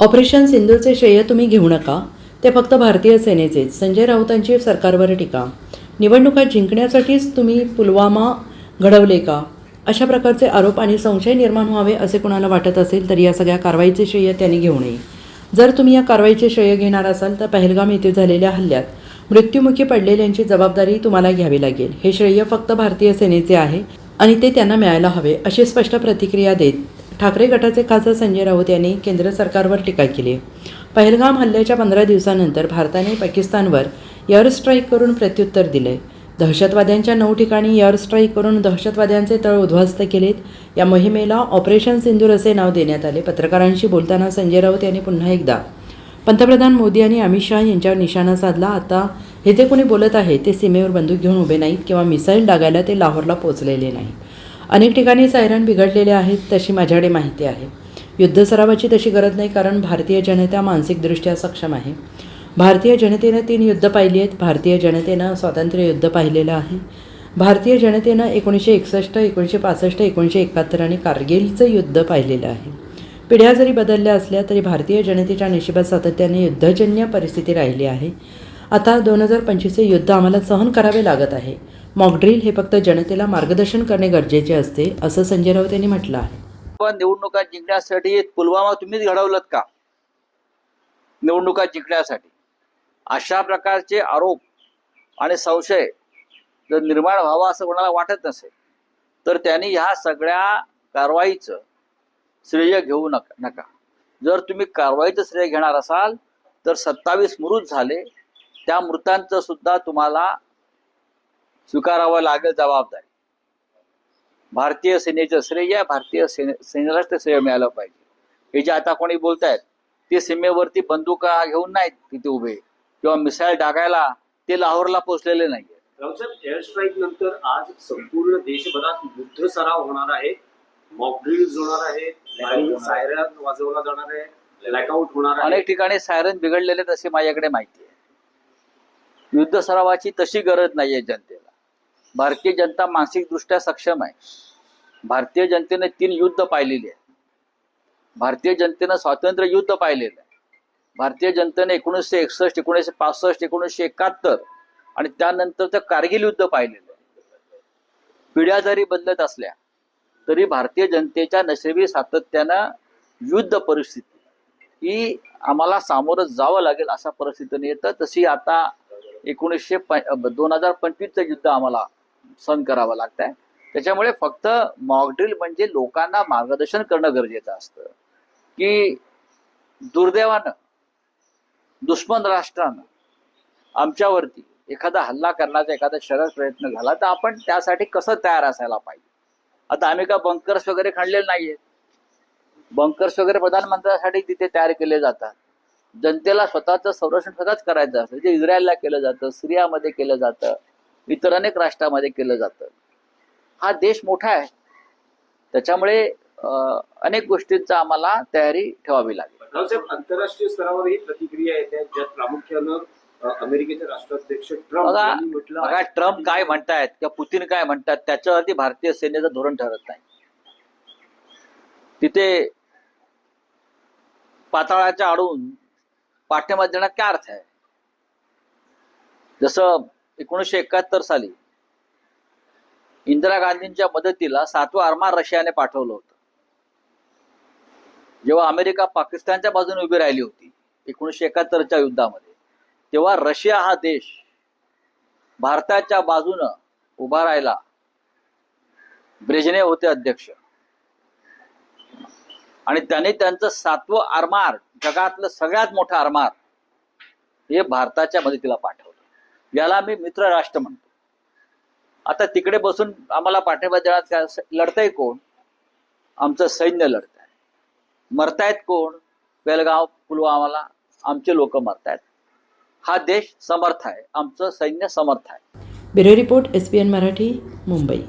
Operation सिंधूचे श्रेय तुम्ही घेऊ नका. ते फक्त भारतीय सेनेचेच. संजय राऊतांची सरकारवर टीका. निवडणुका जिंकण्यासाठीच तुम्ही पुलवामा घडवले का? अशा प्रकारचे आरोप आणि संशय निर्माण व्हावे असे कुणाला वाटत असेल तर या सगळ्या कारवाईचे श्रेय त्यांनी घेऊ नये. जर तुम्ही या कारवाईचे श्रेय घेणार असाल तर पहलगाम येथे झालेल्या हल्ल्यात मृत्युमुखी पडलेल्यांची जबाबदारी तुम्हाला घ्यावी लागेल. हे श्रेय फक्त भारतीय सेनेचे आहे आणि ते त्यांना मिळायला हवे अशी स्पष्ट प्रतिक्रिया देत ठाकरे गटाचे खासदार संजय राऊत यांनी केंद्र सरकारवर टीका केली. पहलगाम हल्ल्याच्या पंधरा दिवसानंतर भारताने पाकिस्तानवर एअर स्ट्राईक करून प्रत्युत्तर दिले. दहशतवाद्यांच्या नऊ ठिकाणी एअर स्ट्राईक करून दहशतवाद्यांचे तळ उद्ध्वस्त केलेत. या मोहिमेला ऑपरेशन सिंदूर असे नाव देण्यात आले. पत्रकारांशी बोलताना संजय राऊत यांनी पुन्हा एकदा पंतप्रधान मोदी आणि अमित शाह यांच्यावर निशाणा साधला. आता हे जे कोणी बोलत आहे ते सीमेवर बंदूक घेऊन उभे नाहीत किंवा मिसाईल डागायला ते लाहोरला पोचलेले नाही अनेक ठिकाणी सायरन बिघडलेले आहेत तशी माझ्याकडे माहिती आहे. युद्ध सरावाची तशी गरज नाही कारण भारतीय जनता मानसिकदृष्ट्या सक्षम आहे. भारतीय जनतेनं तीन युद्ध पाहिली आहेत. भारतीय जनतेनं स्वातंत्र्य युद्ध पाहिलेलं आहे. भारतीय जनतेनं एकोणीसशे एकसष्ट एकोणीसशे पासष्ट एकोणीसशे एकाहत्तर आणि कारगिलचं युद्ध पाहिलेलं आहे. पिढ्या जरी बदलल्या असल्या तरी भारतीय जनतेच्या निशिबात सातत्याने युद्धजन्य परिस्थिती राहिली आहे. आता दोन हजार पंचवीसचे युद्ध आम्हाला सहन करावे लागत आहे. मॉकड्रिल हे फक्त जनतेला मार्गदर्शन करणे गरजेचे असते असं संजय राऊत यांनी म्हटलं आहे. पण निवडणुका जिंकण्यासाठी पुलवामा तुम्हीच घडवलं का? निवडणुका जिंकण्यासाठी. अशा प्रकारचे आरोप आणि संशय जर निर्माण व्हावा असं कोणाला वाटत नसेल तर त्यांनी ह्या सगळ्या कारवाईचं श्रेय घेऊ नका नका. जर तुम्ही कारवाईचं श्रेय घेणार असाल तर सत्तावीस मृत झाले. त्या मृतांचं सुद्धा तुम्हाला स्वीकारावं लागेल जबाबदारी. भारतीय सेनेचं श्रेय भारतीय सेने सेनेलाच ते श्रेय मिळालं पाहिजे. हे जे आता कोणी बोलतायत ते सीमेवरती बंदुका घेऊन नाहीत तिथे उभे. किंवा मिसाईल टाकायला ते लाहोरला पोचलेले नाहीये. रावसाहेब एअर स्ट्राईक नंतर आज संपूर्ण देशभरात युद्ध सराव होणार आहे. मॉक ड्रिल्स होणार आहे आणि सायरन वाजवला जाणार आहे ब्लॅकआउट होणार आहे. अनेक ठिकाणी सायरन बिघडलेले तसे माझ्याकडे माहिती आहे. युद्ध सरावाची तशी गरज नाहीये जनतेला. भारतीय जनता मानसिकदृष्ट्या सक्षम आहे. भारतीय जनतेने तीन युद्ध पाहिलेली आहे भारतीय जनतेनं स्वातंत्र्य युद्ध पाहिलेलं आहे. भारतीय जनतेने एकोणीसशे एकसष्ट एकोणीसशे पासष्ट एकोणीसशे एकाहत्तर आणि त्यानंतर तर कारगिल युद्ध पाहिलेलं आहे. पिढ्या जरी बदलत असल्या तरी भारतीय जनतेच्या नशिबी सातत्यानं युद्ध परिस्थिती ही आम्हाला सामोरं जावं लागेल अशा परिस्थितीने येतं. तशी आता एकोणीसशे दोन हजार पंचवीसचं युद्ध आम्हाला सहन करावं लागत आहे त्याच्यामुळे फक्त मॉकड्रिल म्हणजे लोकांना मार्गदर्शन करणं गरजेचं असतं. की दुर्दैवानं दुश्मन राष्ट्रानं आमच्यावरती एखादा हल्ला करण्याचा एखादा शरद प्रयत्न झाला तर आपण त्यासाठी कसं तयार असायला पाहिजे? आता आम्ही का बंकर्स वगैरे खणलेले नाहीये? बंकर्स वगैरे प्रधानमंत्र्यांसाठी तिथे तयार केले जातात. जनतेला स्वतःचं संरक्षण स्वतःच करायचं असतं. जे इस्रायलला केलं जातं सिरियामध्ये केलं जातं. इतर अनेक राष्ट्रामध्ये केलं जातं. हा देश मोठा आहे. त्याच्यामुळे अनेक गोष्टींचा आम्हाला तयारी ठेवावी लागेल. आंतरराष्ट्रीय स्तरावर ही प्रतिक्रिया येते ज्यात प्रामुख्यानं अमेरिकेचे राष्ट्राध्यक्ष ट्रम्प ट्रम्प काय म्हणतायत किंवा पुतीन काय म्हणतात त्याच्यावरती भारतीय सेनेचं धोरण ठरत नाही. तिथे पाताळाच्या आडून पाठिंबा देण्यात काय अर्थ आहे? जसं एकोणीसशे एकाहत्तर साली इंदिरा गांधींच्या मदतीला सातवं आरमार रशियाने पाठवलं होतं. जेव्हा अमेरिका पाकिस्तानच्या बाजूने उभी राहिली होती एकोणीसशे एकाहत्तरच्या युद्धामध्ये तेव्हा रशिया हा देश भारताच्या बाजूनं उभा राहिला. ब्रेजने होते अध्यक्ष. आणि त्याने त्यांचं सातवं आरमार जगातलं सगळ्यात मोठं आरमार हे भारताच्या मदतीला पाठवलं. याला मी मित्र राष्ट्र म्हणतो. आता तिकडे बसून आम्हाला पाठिंबा देण्यात काय लढतंय कोण? आमचं सैन्य लढत आहे मरतायत कोण? बेलगाव पुलवामाला आमचे लोक मरतायत. हा देश समर्थ आहे. आमचं सैन्य समर्थ आहे. Bureau report S P N Marathi Mumbai.